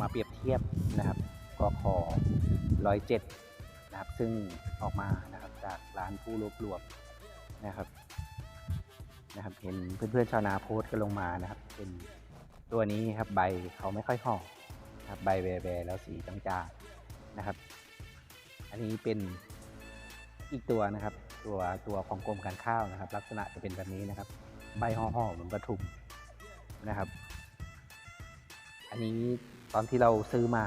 มาเปรียบเทียบนะครับกคร้อยเจ็ดนะครับซึ่งออกมานะครับจากร้านผู้รวบรวมนะครับนะครับเห็นเพื่อนๆชาวนาโพสต์กันลงมานะครับ เป็นตัวนี้ครับใบเขาไม่ค่อยห่อครับใบแบๆแล้วสีจางๆนะครับ อันนี้เป็นอีกตัวนะครับ ตัวตัวของกรมการข้าวนะครับ ลักษณะจะเป็นแบบนี้นะครับ ใบห่อๆเหมือนปทุมนะครับ อันนี้ตอนที่เราซื้อมา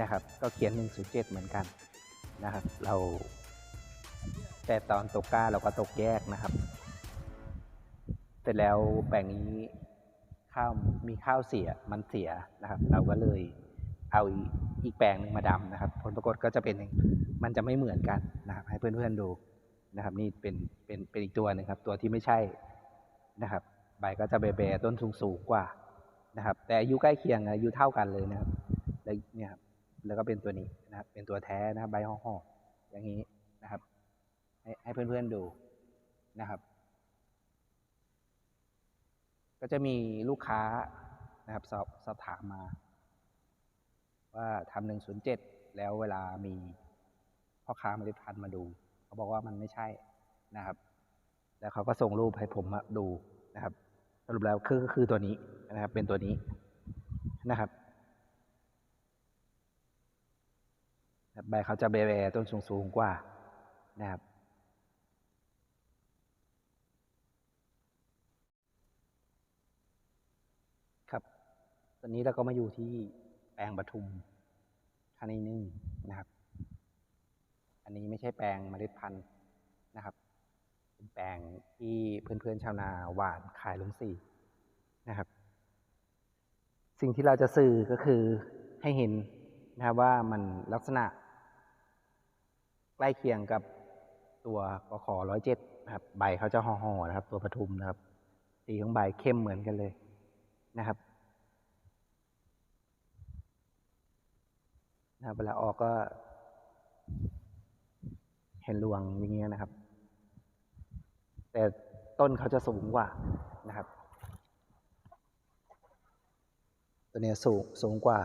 นะครับ ก็เขียน 107 เหมือนกันนะครับ เรา แต่ตอนตกกล้าเราก็ตกแยกนะครับ เสร็จแล้วแปลงนี้ข้าวมีข้าวเสียมันเสียนะครับ เราก็เลยเอาอีกแปลงหนึ่งมาดำนะครับ ผลปรากฏก็จะเป็นมันจะไม่เหมือนกันนะครับ ให้เพื่อนๆดูนะครับ นี่เป็นเป็นเป็นอีกตัวหนึงครับ ตัวที่ไม่ใช่นะครับ ใบก็จะแบๆต้นสูงสูงกว่า นะครับ แต่อายุใกล้เคียงอายุเท่ากันเลยนะครับแล้วเนี่ยครับแล้วก็เป็นตัวนี้นะครับ เป็นตัวแท้นะครับใบห่อๆอย่างนี้นะครับ ให้ให้เพื่อนๆดูนะครับ ก็จะมีลูกค้านะครับสอบสอบถามมา ว่าทำหนึ่งศูนย์เจ็ดแล้วเวลามีพ่อค้าเมล็ดพันธุ์มาดู เขาบอกว่ามันไม่ใช่นะครับ แล้วเขาก็ส่งรูปให้ผมมาดูนะครับ รุปแล้วคือก็คือตัวนี้นะครับ เป็นตัวนี้นะครับใบเขาจะแบๆต้นสูงๆกว่านะครับครับตอนนี้เราก็มาอยู่ที่แปลงปทุมธานีหนึ่งนะครับ อันนี้ไม่ใช่แปลงเมล็ดพันธุ์นะครับ ลงที่เพื่อนๆชาวนาหวานขายลงสีนะครับ สิ่งที่เราจะสื่อก็คือให้เห็นนะครับว่ามันลักษณะ ใกล้เคียงกับตัวกขอร้อยเจ็ดนะครับใบเขาจะห่อๆนะครับ ตัวปทุมนะครับ สีของใบเข้มเหมือนกันเลยนะครับนะครับเวลาออกก็เห็นรวงอย่างเงี้ยนะครับ แต่ต้นเขาจะสูงกว่านะครับ ตัวเนี้ยสูงสูงกว่า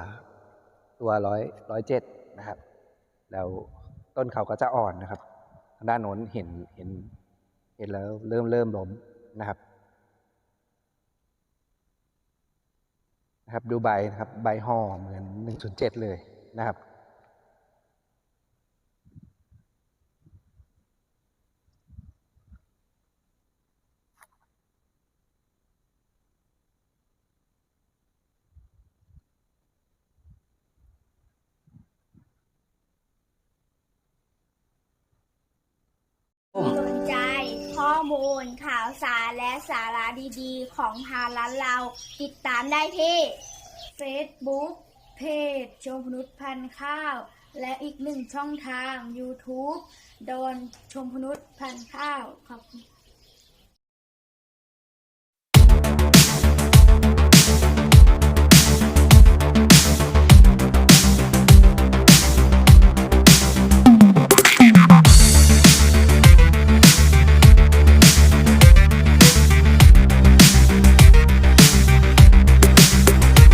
ตัวร้อยร้อยเจ็ดนะครับ แล้วต้นเขาก็จะอ่อนนะครับทางด้านโน้นเห็นเห็นเห็นแล้วเริ่มเริ่มล้มนะครับนะครับดูใบนะครับใบห่อเหมือนหนึ่งศูนย์เจ็ดเลยนะครับ สนใจข้อ มูล ข่าวสารและสาระดีๆ ของทางร้านเรา ติดตามได้ที่ Facebook เพจชมพนุษย์พันข้าว และอีกหนึ่งช่องทาง YouTube โดนชมพนุษย์พันข้าวขอบคุณ